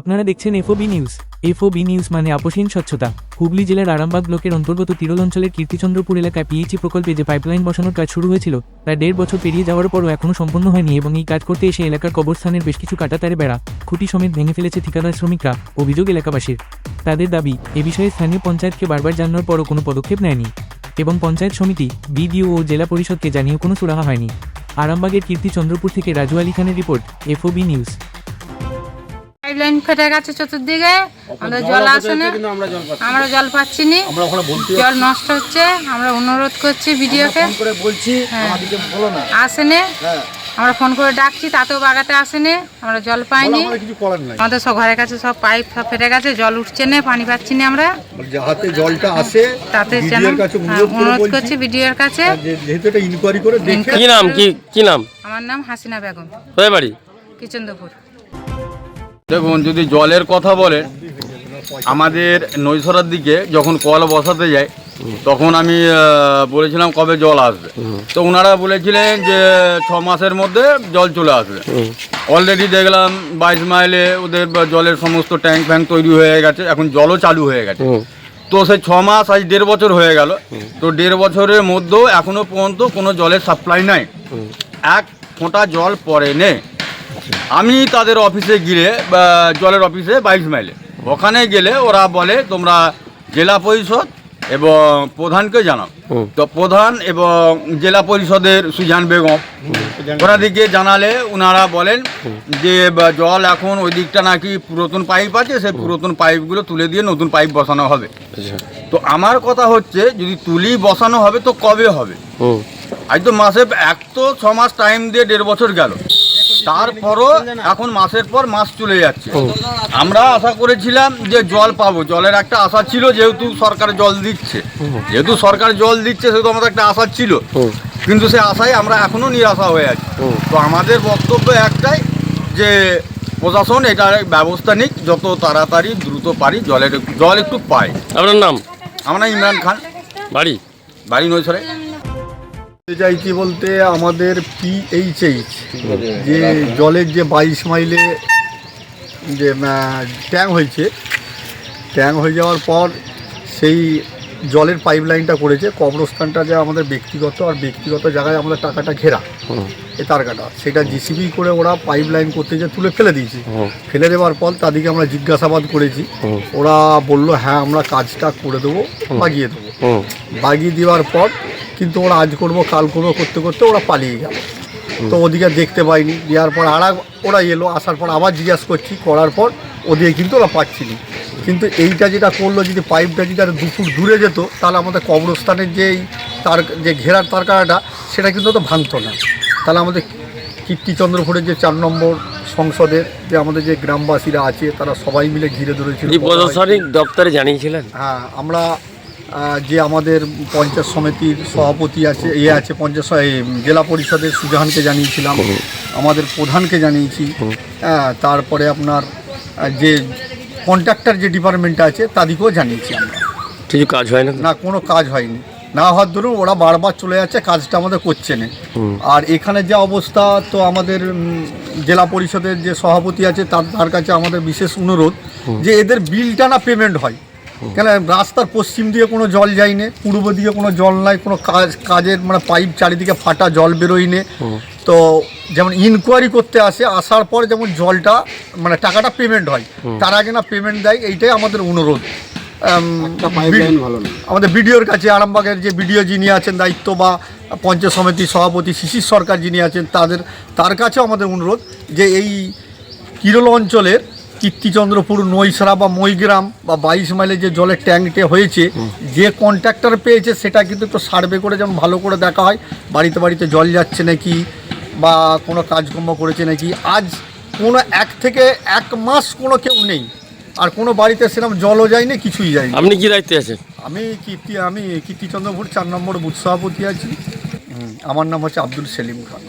আপনারা দেখছেন FOB news. FOB news মানে আপসীন স্বচ্ছতা। হুগলি জেলার আরামবাগ ব্লকের অন্তর্গত তিরল অঞ্চলের কীর্তিচন্দ্রপুর এলাকায় পিএইচি প্রকল্পে যে পাইপলাইন বসানোর কাজ শুরু হয়েছিল, তা দেড় বছর পেরিয়ে যাওয়ার পরও এখনও সম্পন্ন হয়নি এবং এই কাজ করতে এসে এলাকার কবরস্থানের বেশ কিছু কাটাতারে বেড়া, খুঁটি সমেত ভেঙে ফেলেছে ঠিকাদার শ্রমিকরা, অভিযোগ এলাকাবাসীর। তাদের দাবি, এ বিষয়ে স্থানীয় পঞ্চায়েতকে বারবার জানানোর পরও কোনো পদক্ষেপ নেয়নি এবং পঞ্চায়েত সমিতি, বিডিও ও জেলা পরিষদকে জানিয়েও কোনো সুরাহা হয়নি। আরামবাগের কীর্তিচন্দ্রপুর থেকে রাজু আলী খানের রিপোর্ট, এফওবি নিউজ। পাইপলাইন ফেটে গেছে চতুর্দিকে। আমাদের জল আসে না। আমরা জল পাচ্ছি নি। আমরা ওখানে বলতে জল নষ্ট হচ্ছে। আমরা অনুরোধ করছি বলছি হ্যাঁ। আমাদেরকে বলো না। আসে না হ্যাঁ। আমরা ফোন করে ডাকছি তাতেও বাগাতে আসে না আমরা জল পাইনি। আমাদের সব ঘরের কাছে সব পাইপ সব ফেটে গেছে জল উঠছে না পানি পাচ্ছি না আমরা। যাহাতে জলটা আসে তাতে বিডিওর হ্যাঁ, অনুরোধ করছি ভিডিওর কাছে। যেহেতু এটা ইনকোয়ারি করে কি নাম? কি কি নাম? আমার নাম হাসিনা বেগম। কোথায় বাড়ি? কিচন্দ্রপুর দেখুন যদি জলের কথা বলেন আমাদের নৈসরার দিকে যখন কল বসাতে যায় তখন আমি বলেছিলাম কবে জল আসবে। তো ওনারা বলেছিলেন যে ছ মাসের মধ্যে জল চলে আসবে। অলরেডি দেখলাম বাইশ মাইলে ওদের জলের সমস্ত ট্যাঙ্ক ফ্যাঙ্ক তৈরি হয়ে গেছে এখন জলও চালু হয়ে গেছে। তো সে ছ মাস আজ দেড় বছর হয়ে গেল। তো দেড় বছরের মধ্যেও এখনও পর্যন্ত কোনো জলের সাপ্লাই নাই। এক ফোঁটা জল পড়ে নে আমি তাদের অফিসে গিয়ে জলের অফিসে বাইশ মাইলে। ওখানে গেলে ওরা বলে তোমরা জেলা পরিষদ এবং প্রধানকে জানাও। তো প্রধান এবং জেলা পরিষদের সুজান বেগম ওনাদিকে জানালে ওনারা বলেন যে জল এখন ওই দিকটা নাকি পুরাতন পাইপ আছে সেই পুরাতন পাইপগুলো তুলে দিয়ে নতুন পাইপ বসানো হবে। তো আমার কথা হচ্ছে যদি তুলি বসানো হবে তো কবে হবে? আজ তো মাসে এক তো ছ মাস টাইম দিয়ে দেড় বছর গেল। তারপরও এখন মাসের পর মাস চলে যাচ্ছে। আমরা আশা করেছিলাম যে জল পাবো। জলের একটা আশা ছিল যেহেতু সরকার জল দিচ্ছে। যেহেতু সরকার জল দিচ্ছে সেহেতু আমাদের একটা আশা ছিল। কিন্তু সে আশায় আমরা এখনও নিরাশা হয়ে আছি। তো আমাদের বক্তব্য একটাই যে প্রশাসন এটার ব্যবস্থা নিক যত তাড়াতাড়ি দ্রুত পারি জলের জল একটু পাই আপনার নাম? আমরা ইমরান খান। বাড়ি? বাড়ি নৈছড়ে বলতে চাইছি বলতে আমাদের পিএইচএইচ যে জলের যে বাইশ মাইলে যে ট্যাং হয়েছে ট্যাং হয়ে যাওয়ার পর সেই জলের পাইপ লাইনটা করেছে। কবরস্থানটা যে আমাদের ব্যক্তিগত আর ব্যক্তিগত জায়গায় আমাদের টাকাটা ঘেরা। এ তার কাটা। সেটা জিসিবি করে ওরা পাইপ লাইন করতে যে তুলে ফেলে দিয়েছে। ফেলে দেওয়ার পর তাদেরকে আমরা জিজ্ঞাসাবাদ করেছি। ওরা বলল হ্যাঁ আমরা কাজটা করে দেবো বাগিয়ে দেবো। বাগিয়ে দেওয়ার পর কিন্তু ওরা আজ করব কাল করব করতে করতে ওরা পালিয়ে গেল। তো ওদিকে দেখতে পাইনি। দেওয়ার পর আর ওরা এলো আসার পর আবার জিজ্ঞাসা করছি করার পর ওদিকে কিন্তু ওরা পাচ্ছিনি। কিন্তু এইটা যেটা করল যদি পাইপটা যদি আর দুপুর দূরে যেত তাহলে আমাদের কবরস্থানের যে তার যে ঘেরার তারকাটা সেটা কিন্তু তো ভাঙতো না। তাহলে আমাদের কীর্তিচন্দ্রপুরের যে চার নম্বর সংসদের যে আমাদের যে গ্রামবাসীরা আছে তারা সবাই মিলে ঘিরে ধরেছিল। প্রশাসনিক দপ্তরে জানিয়েছিলেন? হ্যাঁ আমরা যে আমাদের পঞ্চায়েত সমিতির সভাপতি আছে এ আছে পঞ্চায়েত জেলা পরিষদের সুজাহানকে জানিয়েছিলাম আমাদের প্রধানকে জানিয়েছি হ্যাঁ তারপরে আপনার যে কন্ট্রাক্টর যে ডিপার্টমেন্টটা আছে তাদেরকেও জানিয়েছি আমরা। কিছু কাজ হয় না না কোনো কাজ হয়নি। না হওয়ার দরুন ওরা বারবার চলে যাচ্ছে কাজটা আমাদের করছে না। আর এখানে যে অবস্থা তো আমাদের জেলা পরিষদের যে সভাপতি আছে তার তার কাছে আমাদের বিশেষ অনুরোধ যে এদের বিলটা না পেমেন্ট হয়। কেন রাস্তার পশ্চিম দিকে কোনো জল যায়নি পূর্ব দিকে কোনো জল নাই কোনো কাজ কাজের মানে পাইপ চারিদিকে ফাটা জল বেরোয়নি। তো যেমন ইনকোয়ারি করতে আসে আসার পর যেমন জলটা মানে টাকাটা পেমেন্ট হয় তার আগে না পেমেন্ট দেয় এইটাই আমাদের অনুরোধ। আমাদের বিডিওর কাছে আরামবাগের যে বিডিও যিনি আছেন দায়িত্ব বা পঞ্চায়েত সমিতির সভাপতি শিশির সরকার যিনি আছেন তাদের তার কাছেও আমাদের অনুরোধ যে এই কিরল অঞ্চলের কীর্তিচন্দ্রপুর নৈসরা বা মইগ্রাম বা বাইশ মাইলে যে জলের ট্যাঙ্কটে হয়েছে যে কন্ট্রাক্টর পেয়েছে সেটা কিন্তু একটু সার্ভে করে যেমন ভালো করে দেখা হয় বাড়িতে বাড়িতে জল যাচ্ছে নাকি বা কোনো কাজকর্ম করেছে নাকি। আজ কোনো এক থেকে এক মাস কোনো কেউ নেই আর কোনো বাড়িতে সেরকম জলও যায়নি কিছুই যায়নি। আপনি কি দায়িত্বে আছেন? আমি কীর্তি আমি কীর্তিচন্দ্রপুর চার নম্বর বুথ সভাপতি আছি। আমার নাম হচ্ছে আব্দুল সেলিম খান।